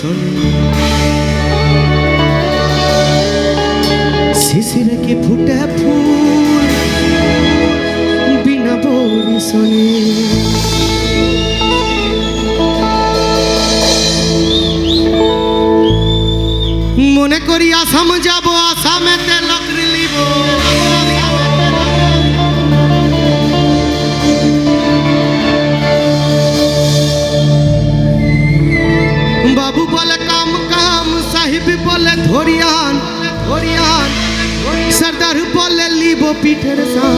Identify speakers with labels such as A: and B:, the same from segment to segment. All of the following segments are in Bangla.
A: শোনে। শিশিরে কি ফুটে ফুল? বিনা বরিশনে মনে করি আসাম যাব আসামেতে লকরি লিব। বাবু বলে কাম কাম সাহিব বলে ধরিয়ান ধরিয়ান সর্দার বলে লিব পিঠের সাম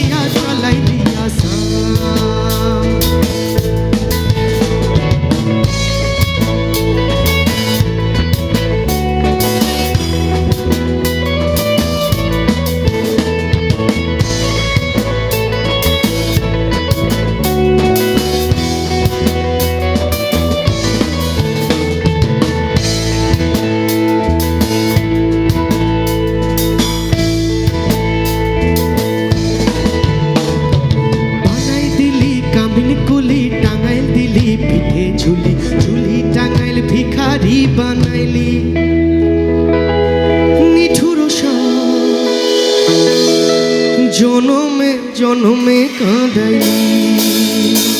A: ভিখারি বানাইলি। নিঠুর জনমে জনমে কাঁদাইলি।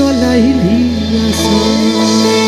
A: চলাইলি আসা